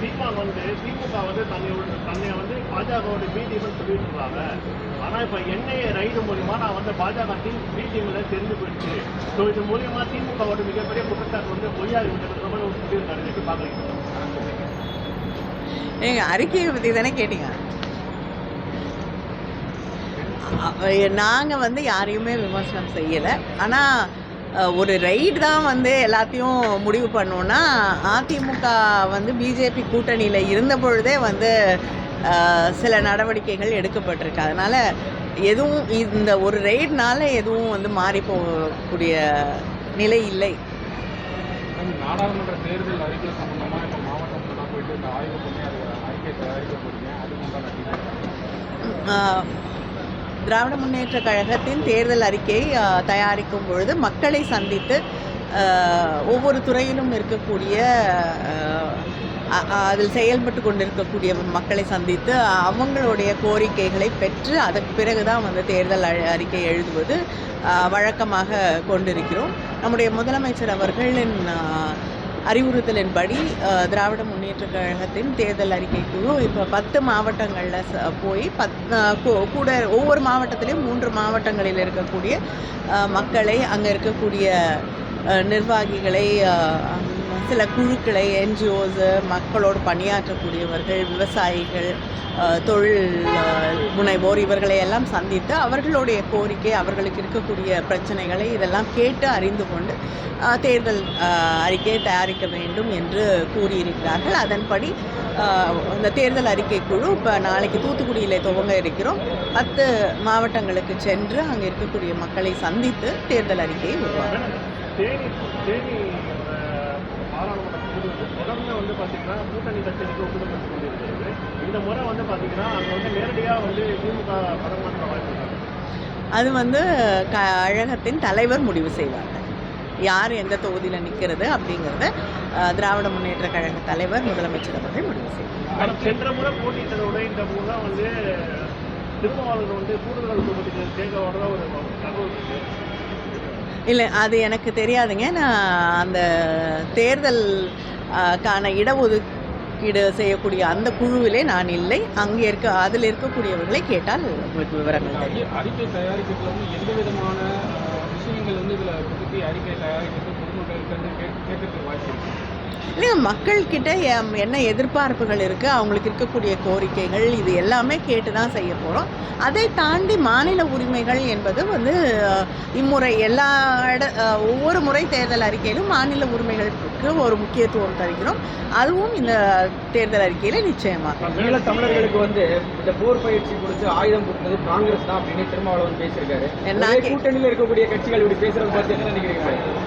சீமான் வந்து திமுக வந்து தன்னை தன்னை வந்து பாஜகவோட பிடிஎம்னு சொல்லிட்டு இருக்காங்க ஆனா இப்ப என்ஐஏ ரைடு மூலியமா நான் வந்து பாஜக டீம் தெரிஞ்சு போயிடுச்சு. ஸோ இது மூலியமா திமுகவோட மிகப்பெரிய குற்றச்சாட்டு வந்து பொய்யாகி விட்டதுக்கு ஒரு முடிவு நடந்துட்டு பாக்குறீங்க நீங்க அறிக்கையை பற்றி தானே கேட்டீங்க? நாங்கள் வந்து யாரையுமே விமர்சனம் செய்யலை. ஆனால் ஒரு ரைடு தான் வந்து எல்லாத்தையும் முடிவு பண்ணோன்னா அதிமுக வந்து பிஜேபி கூட்டணியில் இருந்த பொழுதே வந்து சில நடவடிக்கைகள் எடுக்கப்பட்டிருக்கு. அதனால் எதுவும் இந்த ஒரு ரைடுனால எதுவும் வந்து மாறி போகக்கூடிய நிலை இல்லை. நாடாளுமன்ற தேர்தல் அறிக்கை சம்பந்தமா இப்ப மாவட்டத்துல போயிட்டு இந்த ஆய்வு பண்ணி அது அறிக்கை தயாரிக்க போறீங்க அதுக்கு திராவிட முன்னேற்ற கழகத்தின் தேர்தல் அறிக்கை தயாரிக்கும் பொழுது மக்களை சந்தித்து ஒவ்வொரு துறையிலும் இருக்கக்கூடிய அதில் செயல்பட்டு கொண்டிருக்கக்கூடிய மக்களை சந்தித்து அவங்களுடைய கோரிக்கைகளை பெற்று அதற்கு பிறகு தான் வந்து தேர்தல் அ- அறிக்கை எழுதுவது வழக்கமாக கொண்டிருக்கிறோம். நம்முடைய முதலமைச்சர் அவர்களின் அறிவுறுத்தலின்படி திராவிட முன்னேற்ற கழகத்தின் தேர்தல் அறிக்கை குழு இப்போ பத்து மாவட்டங்களில் ச- போய் பத் கூட ஒவ்வொரு மாவட்டத்திலையும் மூன்று மாவட்டங்களில் இருக்கக்கூடிய மக்களை அங்கே இருக்கக்கூடிய நிர்வாகிகளை சில குழுக்களை என்ஜிஓஸ் மக்களோடு பணியாற்றக்கூடியவர்கள் விவசாயிகள் தொழில் முனைவோர் இவர்களை எல்லாம் சந்தித்து அவர்களுடைய கோரிக்கை அவர்களுக்கு இருக்கக்கூடிய பிரச்சனைகளை இதெல்லாம் கேட்டு அறிந்து கொண்டு தேர்தல் அறிக்கையை தயாரிக்க வேண்டும் என்று கூறியிருக்கிறார்கள். அதன்படி அந்த இந்த தேர்தல் அறிக்கை குழு இப்போ நாளைக்கு தூத்துக்குடியில் துவங்க இருக்கிறோம். பத்து மாவட்டங்களுக்கு சென்று அங்கே இருக்கக்கூடிய மக்களை சந்தித்து தேர்தல் அறிக்கையை உருவாக்கும் வந்து பாத்தீங்கன்னா கூட்டணி கட்சிகளுக்கு ஒப்புதல் சொல்லியிருக்கிறது இந்த முறை வந்து பாத்தீங்கன்னா அங்க வந்து நேரடியா வந்து திமுக படம் மாற்ற வாய்ப்பு. அது வந்து கழகத்தின் தலைவர் முடிவு செய்வாங்க. யார் எந்த தொகுதியில் நிற்கிறது அப்படிங்கிறத திராவிட முன்னேற்ற கழக தலைவர் முதலமைச்சர் அவர்கள் முடிவு செய்வார். சென்ற முறை போட்டியிட்டதோட இந்த முறை வந்து திருமாவளவன் வந்து கூடுதல் தொகுதிக்கு வரதா ஒரு தகவல் இல்லை அது எனக்கு தெரியாதுங்க. நான் அந்த தேர்தல் கான இடஒதுக்கீடு செய்யக்கூடிய அந்த குழுவிலே நான் இல்லை. அங்கே இருக்க அதில் இருக்கக்கூடியவர்களை கேட்டால் உங்களுக்கு விவரங்கள் தெரியும். அறி- அறிக்கை தயாரிக்கிறதுல வந்து எந்த விதமான விஷயங்கள் வந்து இதுல அறிக்கை தயாரிக்கிறது பொதுமக்களுக்கு கேட்கறதுக்கு வாய்ப்பு இல்லைங்க மக்கள்கிட்ட என்ன எதிர்பார்ப்புகள் இருக்குது அவங்களுக்கு இருக்கக்கூடிய கோரிக்கைகள் இது எல்லாமே கேட்டு தான் செய்ய போகிறோம் அதை தாண்டி மாநில உரிமைகள் என்பது வந்து இம்முறை எல்லா இட ஒவ்வொரு முறை தேர்தல் அறிக்கையிலும் மாநில உரிமைகளுக்கு ஒரு முக்கியத்துவம் தருகிறோம். அதுவும் இந்த தேர்தல் அறிக்கையில் நிச்சயமாக. தமிழர்களுக்கு வந்து இந்த போர் பயிற்சி கொடுத்து ஆயுதம் கொடுத்தது காங்கிரஸ் தான் அப்படின்னு திருமாவளவன் பேசியிருக்காரு. கூட்டணியில் இருக்கக்கூடிய கட்சிகள் இப்படி பேசுறது பார்த்து என்ன நினைக்கிறீங்க?